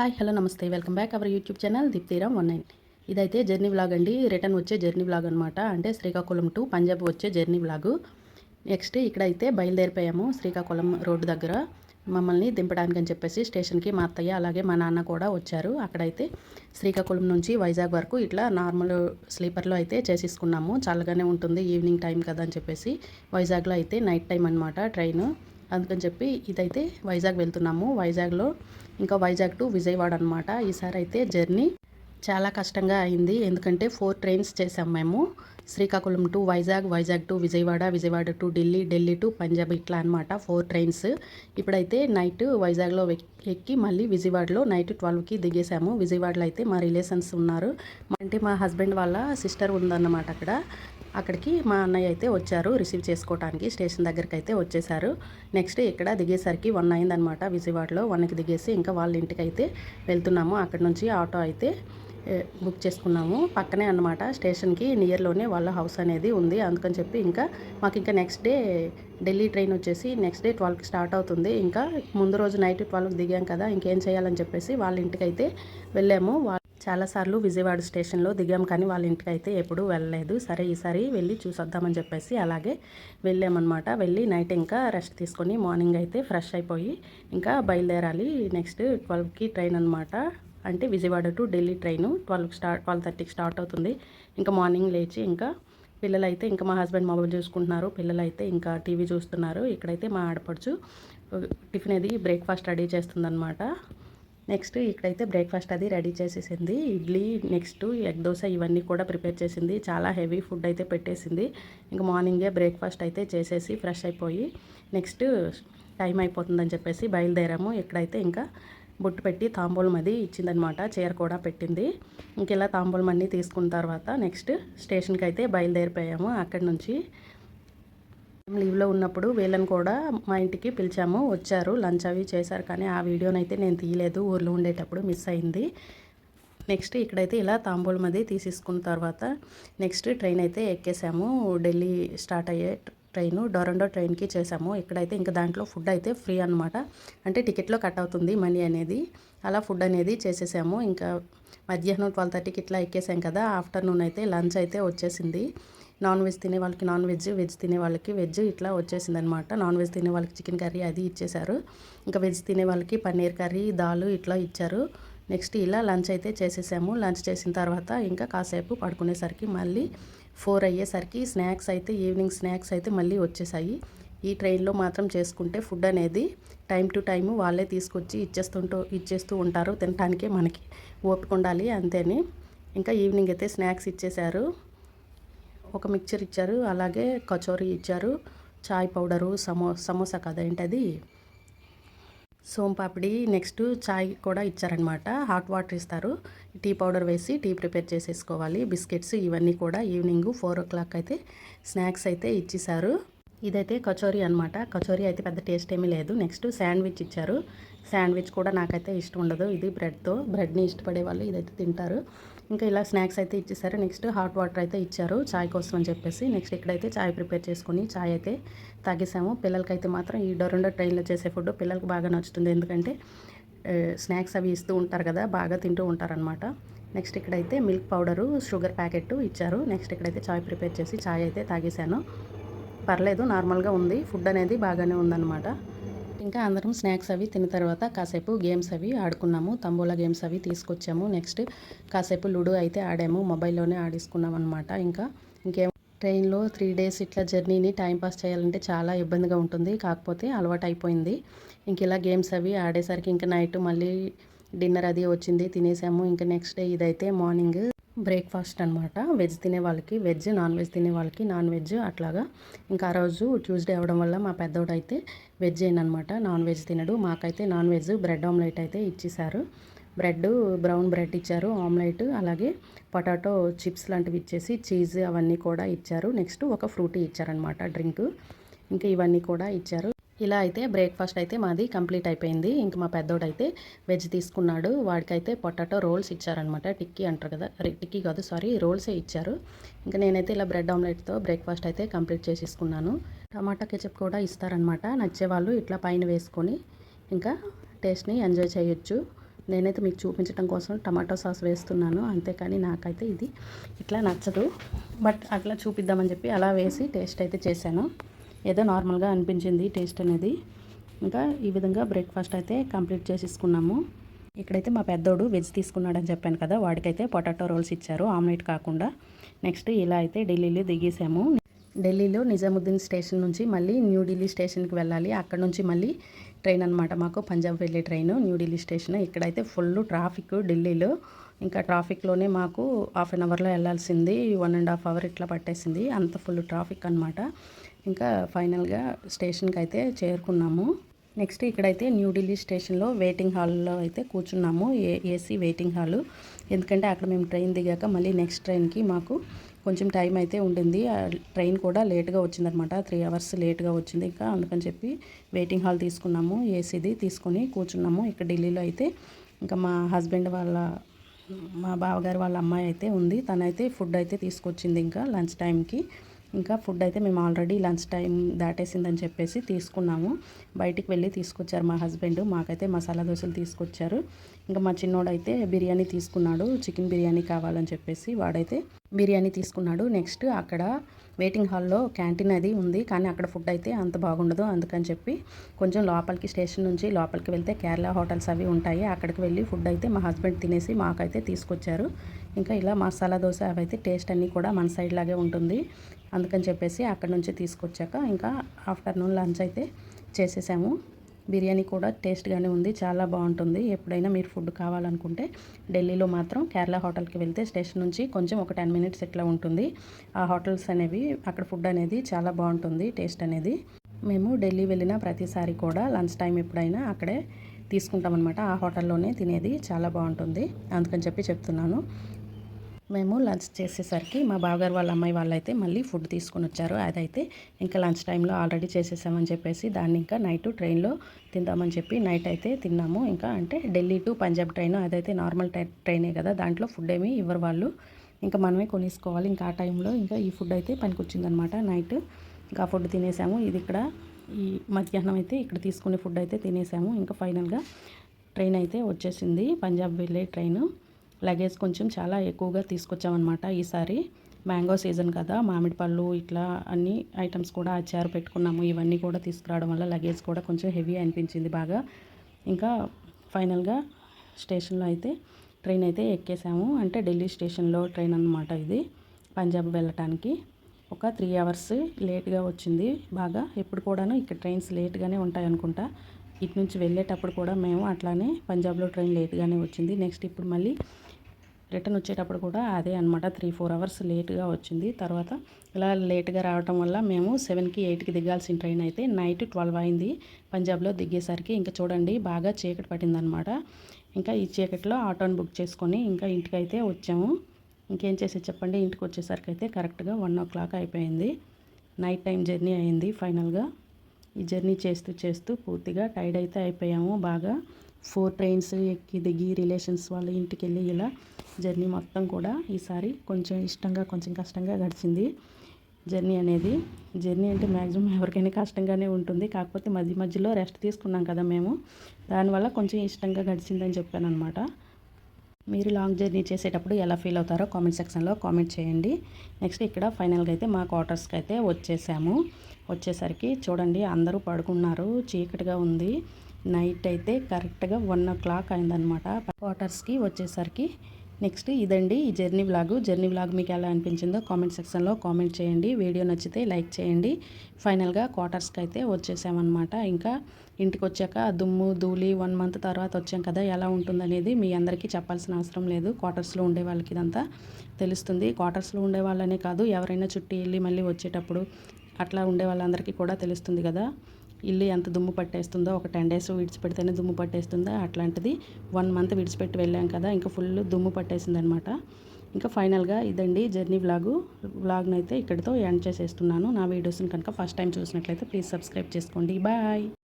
Hi hello namaste. Welcome back our YouTube channel Deeptiram one nine. ఇదైతే journey vlog అండి. Return వచ్చే journey vlog అనమాట అంటే Srikakulam to Punjab వచ్చే జర్నీ వ్లాగ్. నెక్స్ట్ ఇక్కడైతే బయలుదేరిపోయాము శ్రీకాకుళం రోడ్డు దగ్గర. మమ్మల్ని దింపడానికి అని చెప్పేసి స్టేషన్కి మా అత్తయ్య అలాగే మా నాన్న కూడా వచ్చారు. అక్కడైతే శ్రీకాకుళం నుంచి వైజాగ్ వరకు ఇట్లా నార్మల్ స్లీపర్లో అయితే చేసేసుకున్నాము. చల్లగానే ఉంటుంది ఈవినింగ్ టైం కదా అని చెప్పేసి వైజాగ్లో అయితే నైట్ టైం అనమాట ట్రైన్. అందుకని చెప్పి ఇదైతే వైజాగ్ వెళ్తున్నాము. వైజాగ్లో ఇంకా వైజాగ్ టు విజయవాడ అనమాట ఈసారి అయితే జర్నీ చాలా కష్టంగా అయింది. ఎందుకంటే ఫోర్ ట్రైన్స్ చేసాం మేము. Srikakulam to Vizag Vizag to Vijayawada Vijayawada to Delhi Delhi to Punjab ఇట్లా అనమాట ఫోర్ ట్రైన్స్. ఇప్పుడైతే నైట్ వైజాగ్లో ఎక్కి మళ్ళీ విజయవాడలో నైట్ ట్వెల్వ్కి దిగేసాము విజయవాడలో అయితే మా రిలేషన్స్ ఉన్నారు. అంటే మా హస్బెండ్ వాళ్ళ సిస్టర్ ఉందన్నమాట అక్కడ. అక్కడికి మా అన్నయ్య అయితే వచ్చారు రిసీవ్ చేసుకోవడానికి స్టేషన్ దగ్గరికి అయితే వచ్చేసారు. నెక్స్ట్ ఇక్కడ దిగేసరికి వన్ అయిందనమాట విజయవాడలో. వన్కి దిగేసి ఇంకా వాళ్ళ ఇంటికి అయితే వెళ్తున్నాము. అక్కడ నుంచి ఆటో అయితే బుక్ చేసుకున్నాము. పక్కనే అనమాట స్టేషన్కి నియర్లోనే వాళ్ళ హౌస్ అనేది ఉంది. అందుకని చెప్పి ఇంకా మాకు ఇంకా నెక్స్ట్ డే ఢిల్లీ ట్రైన్ వచ్చేసి నెక్స్ట్ డే ట్వెల్వ్కి స్టార్ట్ అవుతుంది. ఇంకా ముందు రోజు నైట్ ట్వెల్వ్కి దిగాం కదా ఇంకేం చేయాలని చెప్పేసి వాళ్ళ ఇంటికి అయితే వెళ్ళాము. చాలాసార్లు విజయవాడ స్టేషన్లో దిగాం కానీ వాళ్ళ ఇంటికి అయితే ఎప్పుడూ వెళ్ళలేదు. సరే ఈసారి వెళ్ళి చూసొద్దామని చెప్పేసి అలాగే వెళ్ళామన్నమాట. వెళ్ళి నైట్ ఇంకా రెస్ట్ తీసుకొని మార్నింగ్ అయితే ఫ్రెష్ అయిపోయి ఇంకా బయలుదేరాలి. నెక్స్ట్ ట్వెల్వ్కి ట్రైన్ అనమాట అంటే విజయవాడ టు ఢిల్లీ ట్రైన్ ట్వెల్వ్కి స్టార్ట్ ట్వెల్వ్ థర్టీకి స్టార్ట్ అవుతుంది. ఇంకా మార్నింగ్ లేచి ఇంకా పిల్లలైతే ఇంకా మా హస్బెండ్ మొబైల్ చూసుకుంటున్నారు. పిల్లలైతే ఇంకా టీవీ చూస్తున్నారు. ఇక్కడైతే మా ఆడపడుచు టిఫిన్ అది బ్రేక్ఫాస్ట్ రెడీ చేస్తుందన్నమాట. నెక్స్ట్ ఇక్కడైతే బ్రేక్ఫాస్ట్ అది రెడీ చేసేసింది. ఇడ్లీ నెక్స్ట్ ఎగ్ దోశ ఇవన్నీ కూడా ప్రిపేర్ చేసింది. చాలా హెవీ ఫుడ్ అయితే పెట్టేసింది. ఇంకా మార్నింగే బ్రేక్ఫాస్ట్ అయితే చేసేసి ఫ్రెష్ అయిపోయి నెక్స్ట్ టైం అయిపోతుందని చెప్పేసి బయలుదేరాము. ఇక్కడైతే ఇంకా బొట్టు పెట్టి తాంబూలం అది ఇచ్చిందనమాట. చీర కూడా పెట్టింది. ఇంకెలా తాంబూలం అన్నీ తీసుకున్న తర్వాత నెక్స్ట్ స్టేషన్కి అయితే బయలుదేరిపోయాము. అక్కడి నుంచి లీవ్లో ఉన్నప్పుడు వీళ్ళని కూడా మా ఇంటికి పిలిచాము. వచ్చారు లంచ్ అవి చేశారు. కానీ ఆ వీడియోనైతే నేను తీయలేదు. ఊర్లో ఉండేటప్పుడు మిస్ అయింది. నెక్స్ట్ ఇక్కడైతే ఇలా తాంబూలం అది తీసేసుకున్న తర్వాత నెక్స్ట్ ట్రైన్ అయితే ఎక్కేసాము. ఢిల్లీ స్టార్ట్ అయ్యే ట్రైన్ డొరండో ట్రైన్కి చేసాము. ఇక్కడైతే ఇంకా దాంట్లో ఫుడ్ అయితే ఫ్రీ అనమాట అంటే టికెట్లో కట్ అవుతుంది మనీ అనేది. అలా ఫుడ్ అనేది చేసేసాము. ఇంకా మధ్యాహ్నం ట్వెల్వ్ థర్టీకి ఇట్లా ఎక్కేసాం కదా. ఆఫ్టర్నూన్ అయితే లంచ్ అయితే వచ్చేసింది. నాన్ వెజ్ తినే వాళ్ళకి నాన్ వెజ్ వెజ్ తినే వాళ్ళకి వెజ్ ఇట్లా వచ్చేసిందనమాట నాన్ వెజ్ తినే వాళ్ళకి చికెన్ కర్రీ అది ఇచ్చేశారు. ఇంకా వెజ్ తినే వాళ్ళకి పన్నీర్ కర్రీ దాలు ఇట్లా ఇచ్చారు. నెక్స్ట్ ఇలా లంచ్ అయితే చేసేసాము. లంచ్ చేసిన తర్వాత ఇంకా కాసేపు పడుకునేసరికి మళ్ళీ ఫోర్ అయ్యేసరికి స్నాక్స్ అయితే ఈవినింగ్ స్నాక్స్ అయితే మళ్ళీ వచ్చేసాయి. ఈ ట్రైన్లో మాత్రం చేసుకుంటే ఫుడ్ అనేది టైం టు టైం వాళ్ళే తీసుకొచ్చి ఇచ్చేస్తుంటూ ఇచ్చేస్తూ ఉంటారు. తినటానికే మనకి ఓపిక ఉండాలి అంతేని. ఇంకా ఈవినింగ్ అయితే స్నాక్స్ ఇచ్చేశారు. ఒక మిక్చర్ ఇచ్చారు అలాగే కచోరీ ఇచ్చారు చాయ్ పౌడరు సమో సమోసా కదా ఏంటది? సోంపాపిడి నెక్స్ట్ చాయ్ కూడా ఇచ్చారనమాట హాట్ వాటర్ ఇస్తారు. టీ పౌడర్ వేసి టీ ప్రిపేర్ చేసేసుకోవాలి. బిస్కెట్స్ ఇవన్నీ కూడా ఈవినింగ్ ఫోర్ ఓ క్లాక్ అయితే స్నాక్స్ అయితే ఇచ్చేసారు ఇదైతే కచోరీ అనమాట కచోరీ అయితే పెద్ద టేస్ట్ ఏమీ లేదు. నెక్స్ట్ శాండ్విచ్ ఇచ్చారు. శాండ్విచ్ కూడా నాకైతే ఇష్టం ఉండదు. ఇది బ్రెడ్తో బ్రెడ్ని ఇష్టపడే వాళ్ళు ఇదైతే తింటారు. ఇంకా ఇలా స్నాక్స్ అయితే ఇచ్చేసారు. నెక్స్ట్ హాట్ వాటర్ అయితే ఇచ్చారు. చాయ్ కోసం అని చెప్పేసి నెక్స్ట్ ఇక్కడైతే చాయ్ ప్రిపేర్ చేసుకుని చాయ్ అయితే తాగేసాము. పిల్లలకైతే మాత్రం ఈ డొరండో ట్రైన్లో చేసే ఫుడ్ పిల్లలకు బాగా నచ్చుతుంది. ఎందుకంటే స్నాక్స్ అవి ఇస్తూ ఉంటారు కదా బాగా తింటూ ఉంటారనమాట నెక్స్ట్ ఇక్కడైతే మిల్క్ పౌడరు షుగర్ ప్యాకెట్ ఇచ్చారు. నెక్స్ట్ ఇక్కడైతే చాయ్ ప్రిపేర్ చేసి చాయ్ అయితే తాగేశాను పర్లేదు నార్మల్గా ఉంది. ఫుడ్ అనేది బాగానే ఉందన్నమాట. ఇంకా అందరం స్నాక్స్ అవి తిన్న తర్వాత కాసేపు గేమ్స్ అవి ఆడుకున్నాము. తంబోలా గేమ్స్ అవి తీసుకొచ్చాము. నెక్స్ట్ కాసేపు లూడో అయితే ఆడాము. మొబైల్లోనే ఆడేసుకున్నాం అనమాట ఇంకా ఇంకేం ట్రైన్లో త్రీ డేస్ ఇట్లా జర్నీని టైంపాస్ చేయాలంటే చాలా ఇబ్బందిగా ఉంటుంది. కాకపోతే అలవాటు అయిపోయింది ఇంక ఇలా గేమ్స్ అవి ఆడేసరికి ఇంకా నైట్ మళ్ళీ డిన్నర్ అది వచ్చింది. తినేసాము. ఇంకా నెక్స్ట్ డే ఇదైతే మార్నింగ్ బ్రేక్ఫాస్ట్ అనమాట వెజ్ తినే వాళ్ళకి వెజ్ నాన్ వెజ్ తినే వాళ్ళకి నాన్ వెజ్ అట్లాగా. ఇంకా ఆ రోజు ట్యూస్డే అవ్వడం వల్ల మా పెద్దోడు అయితే వెజ్ అనమాట నాన్ వెజ్ తినడు. మాకైతే నాన్ వెజ్ బ్రెడ్ ఆమ్లెట్ అయితే ఇచ్చేసారు బ్రెడ్ బ్రౌన్ బ్రెడ్ ఇచ్చారు ఆమ్లెట్ అలాగే పొటాటో చిప్స్ లాంటివి ఇచ్చేసి చీజ్ అవన్నీ కూడా ఇచ్చారు. నెక్స్ట్ ఒక ఫ్రూటీ ఇచ్చారనమాట డ్రింక్. ఇంకా ఇవన్నీ కూడా ఇచ్చారు. ఇలా అయితే బ్రేక్ఫాస్ట్ అయితే మాది కంప్లీట్ అయిపోయింది. ఇంక మా పెద్దోడైతే వెజ్ తీసుకున్నాడు. వాడికైతే పొటాటో రోల్స్ ఇచ్చారనమాట టిక్కీ అంటారు కదా టిక్కీ కాదు సారీ రోల్సే ఇచ్చారు. ఇంకా నేనైతే ఇలా బ్రెడ్ ఆమ్లెట్తో బ్రేక్ఫాస్ట్ అయితే కంప్లీట్ చేసేసుకున్నాను. టమాటా కెచప్ కూడా ఇస్తారనమాట నచ్చేవాళ్ళు ఇట్లా పైన వేసుకొని ఇంకా టేస్ట్ని ఎంజాయ్ చేయొచ్చు. నేనైతే మీకు చూపించడం కోసం టమాటో సాస్ వేస్తున్నాను. అంతేకాని నాకైతే ఇది ఇట్లా నచ్చదు. బట్ అట్లా చూపిద్దామని చెప్పి అలా వేసి టేస్ట్ అయితే చేశాను. ఏదో నార్మల్గా అనిపించింది టేస్ట్ అనేది. ఇంకా ఈ విధంగా బ్రేక్ఫాస్ట్ అయితే కంప్లీట్ చేసేసుకున్నాము. ఇక్కడైతే మా పెద్దోడు వెజ్ తీసుకున్నాడని చెప్పాను కదా వాడికైతే పొటాటో రోల్స్ ఇచ్చారు ఆమ్లెట్ కాకుండా. నెక్స్ట్ ఇలా అయితే ఢిల్లీలో దిగేసాము. ఢిల్లీలో నిజాముద్దీన్ స్టేషన్ నుంచి మళ్ళీ న్యూఢిల్లీ స్టేషన్కి వెళ్ళాలి. అక్కడ నుంచి మళ్ళీ ట్రైన్ అనమాట మాకు పంజాబ్ వెళ్ళే ట్రైన్ న్యూఢిల్లీ స్టేషన్. ఇక్కడైతే ఫుల్ ట్రాఫిక్ ఢిల్లీలో. ఇంకా ట్రాఫిక్లోనే మాకు హాఫ్ అన్ అవర్లో వెళ్ళాల్సింది వన్ అండ్ హాఫ్ అవర్ ఇట్లా పట్టేసింది. అంత ఫుల్ ట్రాఫిక్ అనమాట ఇంకా ఫైనల్గా స్టేషన్కి అయితే చేరుకున్నాము. నెక్స్ట్ ఇక్కడైతే న్యూఢిల్లీ స్టేషన్లో వెయిటింగ్ హాల్లో అయితే కూర్చున్నాము. A AC waiting hall. ఎందుకంటే అక్కడ మేము ట్రైన్ దిగాక మళ్ళీ నెక్స్ట్ ట్రైన్కి మాకు కొంచెం టైం అయితే ఉండింది ట్రైన్ కూడా లేట్గా వచ్చిందనమాట. త్రీ అవర్స్ లేట్గా వచ్చింది. ఇంకా అందుకని చెప్పి వెయిటింగ్ హాల్ తీసుకున్నాము. ఏసీది తీసుకొని కూర్చున్నాము. ఇక్కడ ఢిల్లీలో అయితే ఇంకా మా హస్బెండ్ వాళ్ళ మా బావగారు వాళ్ళ అమ్మాయి అయితే ఉంది. తనైతే ఫుడ్ అయితే తీసుకొచ్చింది ఇంకా లంచ్ టైంకి. ఇంకా ఫుడ్ అయితే మేము ఆల్రెడీ లంచ్ టైం దాటేసిందని చెప్పేసి తీసుకున్నాము. బయటికి వెళ్ళి తీసుకొచ్చారు మా హస్బెండ్ మాకైతే మసాలా దోశలు తీసుకొచ్చారు. ఇంకా మా చిన్నోడైతే బిర్యానీ తీసుకున్నాడు చికెన్ బిర్యానీ కావాలని చెప్పేసి వాడైతే బిర్యానీ తీసుకున్నాడు. నెక్స్ట్ అక్కడ వెయిటింగ్ హాల్లో క్యాంటీన్ అది ఉంది కానీ అక్కడ ఫుడ్ అయితే అంత బాగుండదు. అందుకని చెప్పి కొంచెం లోపలికి స్టేషన్ నుంచి లోపలికి వెళ్తే కేరళ హోటల్స్ అవి ఉంటాయి. అక్కడికి వెళ్ళి ఫుడ్ అయితే మా హస్బెండ్ తినేసి మాకైతే తీసుకొచ్చారు. ఇంకా ఇలా మసాలా దోశ అవి అయితే టేస్ట్ అన్నీ కూడా మన సైడ్ లాగే ఉంటుంది. అందుకని చెప్పేసి అక్కడ నుంచి తీసుకొచ్చాక ఇంకా ఆఫ్టర్నూన్ లంచ్ అయితే చేసేసాము. బిర్యానీ కూడా టేస్ట్గానే ఉంది చాలా బాగుంటుంది. ఎప్పుడైనా మీరు ఫుడ్ కావాలనుకుంటే ఢిల్లీలో మాత్రం కేరళ హోటల్కి వెళ్తే స్టేషన్ నుంచి కొంచెం ఒక టెన్ మినిట్స్ ఇట్లా ఉంటుంది. ఆ హోటల్స్ అనేవి అక్కడ ఫుడ్ అనేది చాలా బాగుంటుంది టేస్ట్ అనేది. మేము ఢిల్లీ వెళ్ళిన ప్రతిసారి కూడా లంచ్ టైం ఎప్పుడైనా అక్కడే తీసుకుంటాం అనమాట ఆ హోటల్లోనే తినేది చాలా బాగుంటుంది. అందుకని చెప్పి చెప్తున్నాను. మేము లంచ్ చేసేసరికి మా బావగారు వాళ్ళ అమ్మాయి వాళ్ళైతే మళ్ళీ ఫుడ్ తీసుకొని వచ్చారు. అదైతే ఇంకా లంచ్ టైంలో ఆల్రెడీ చేసేసామని చెప్పేసి దాన్ని ఇంకా నైట్ ట్రైన్లో తిందామని చెప్పి నైట్ అయితే తిన్నాము. ఇంకా అంటే ఢిల్లీ టు పంజాబ్ ట్రైన్ అదైతే నార్మల్ ట్రైనే కదా. దాంట్లో ఫుడ్ ఏమీ ఇవ్వరు వాళ్ళు. ఇంకా మనమే కొనేసుకోవాలి. ఇంకా ఆ టైంలో ఇంకా ఈ ఫుడ్ అయితే పనికొచ్చిందనమాట నైట్. ఇంకా ఫుడ్ తినేసాము. ఇది ఇక్కడ ఈ మధ్యాహ్నం అయితే ఇక్కడ తీసుకునే ఫుడ్ అయితే తినేసాము. ఇంకా ఫైనల్గా ట్రైన్ అయితే వచ్చేసింది. పంజాబ్ వెళ్ళే ట్రైన్. లగేజ్ కొంచెం చాలా ఎక్కువగా తీసుకొచ్చామన్నమాట ఈసారి మ్యాంగో సీజన్ కదా మామిడి పళ్ళు ఇట్లా అన్ని ఐటమ్స్ కూడా అచ్చారు పెట్టుకున్నాము. ఇవన్నీ కూడా తీసుకురావడం వల్ల లగేజ్ కూడా కొంచెం హెవీ అనిపించింది బాగా. ఇంకా ఫైనల్గా స్టేషన్లో అయితే ట్రైన్ అయితే ఎక్కేసాము. అంటే ఢిల్లీ స్టేషన్లో ట్రైన్ అనమాట ఇది పంజాబ్ వెళ్ళటానికి. ఒక త్రీ అవర్స్ లేట్గా వచ్చింది బాగా. ఎప్పుడు కూడాను ఇక్కడ ట్రైన్స్ లేట్గానే ఉంటాయి అనుకుంటా. ఇటు నుంచి వెళ్ళేటప్పుడు కూడా మేము అట్లానే పంజాబ్లో ట్రైన్ లేట్గానే వచ్చింది. నెక్స్ట్ ఇప్పుడు మళ్ళీ రిటర్న్ వచ్చేటప్పుడు కూడా అదే అనమాట త్రీ ఫోర్ అవర్స్ లేట్గా వచ్చింది. తర్వాత ఇలా లేట్గా రావటం వల్ల మేము సెవెన్కి ఎయిట్కి దిగాల్సిన ట్రైన్ అయితే నైట్ ట్వెల్వ్ అయింది. పంజాబ్లో దిగేసరికి ఇంకా చూడండి బాగా చీకటి పట్టిందనమాట ఇంకా ఈ చీకటిలో ఆటోని బుక్ చేసుకొని ఇంకా ఇంటికి అయితే వచ్చాము. ఇంకేం చేసి చెప్పండి? ఇంటికి వచ్చేసరికి అయితే కరెక్ట్గా వన్ ఓ క్లాక్ అయిపోయింది. నైట్ టైం జర్నీ అయింది ఫైనల్గా. ఈ జర్నీ చేస్తూ చేస్తూ పూర్తిగా టైర్డ్ అయితే అయిపోయాము బాగా. ఫోర్ ట్రైన్స్ ఎక్కి దిగి రిలేషన్స్ వాళ్ళ ఇంటికి వెళ్ళి ఇలా జర్నీ మొత్తం కూడా ఈసారి కొంచెం ఇష్టంగా కొంచెం కష్టంగా గడిచింది. జర్నీ అనేది జర్నీ అంటే మ్యాక్సిమం ఎవరికైనా కష్టంగానే ఉంటుంది. కాకపోతే మధ్య మధ్యలో రెస్ట్ తీసుకున్నాం కదా మేము. దానివల్ల కొంచెం ఇష్టంగా గడిచిందని చెప్పాను అనమాట మీరు లాంగ్ జర్నీ చేసేటప్పుడు ఎలా ఫీల్ అవుతారో కామెంట్ సెక్షన్లో కామెంట్ చేయండి. నెక్స్ట్ ఇక్కడ ఫైనల్గా అయితే మా క్వార్టర్స్కి అయితే వచ్చేసాము. వచ్చేసరికి చూడండి అందరూ పడుకున్నారు. చీకటిగా ఉంది. నైట్ అయితే కరెక్ట్గా వన్ ఓ క్లాక్ అయిందనమాట క్వార్టర్స్కి వచ్చేసరికి నెక్స్ట్ ఇదండి ఈ జర్నీ వ్లాగ్. జర్నీ వ్లాగ్ మీకు ఎలా అనిపించిందో కామెంట్ సెక్షన్లో కామెంట్ చేయండి. వీడియో నచ్చితే లైక్ చేయండి. ఫైనల్గా క్వార్టర్స్కి అయితే వచ్చేసామన్నమాట. ఇంకా ఇంటికి వచ్చాక దుమ్ము ధూళి వన్ మంత్ తర్వాత వచ్చాం కదా ఎలా ఉంటుందనేది మీ అందరికీ చెప్పాల్సిన అవసరం లేదు. క్వార్టర్స్లో ఉండే వాళ్ళకి ఇదంతా తెలుస్తుంది. క్వార్టర్స్లో ఉండే వాళ్ళనే కాదు ఎవరైనా చుట్టి వెళ్ళి మళ్ళీ వచ్చేటప్పుడు అట్లా ఉండే వాళ్ళందరికీ కూడా తెలుస్తుంది కదా. ఇల్లు ఎంత దుమ్ము పట్టేస్తుందో ఒక టెన్ డేస్ విడిచిపెడితేనే దుమ్ము పట్టేస్తుందో? అట్లాంటిది వన్ మంత్ విడిచిపెట్టి వెళ్ళాం కదా ఇంకా ఫుల్ దుమ్ము పట్టేసిందనమాట. ఇంకా ఫైనల్గా ఇదండి జర్నీ వ్లాగు. వ్లాగ్ను అయితే ఇక్కడితో ఎండ్ చేసేస్తున్నాను. నా వీడియోస్ని కనుక ఫస్ట్ టైం చూసినట్లయితే ప్లీజ్ సబ్స్క్రైబ్ చేసుకోండి. బాయ్!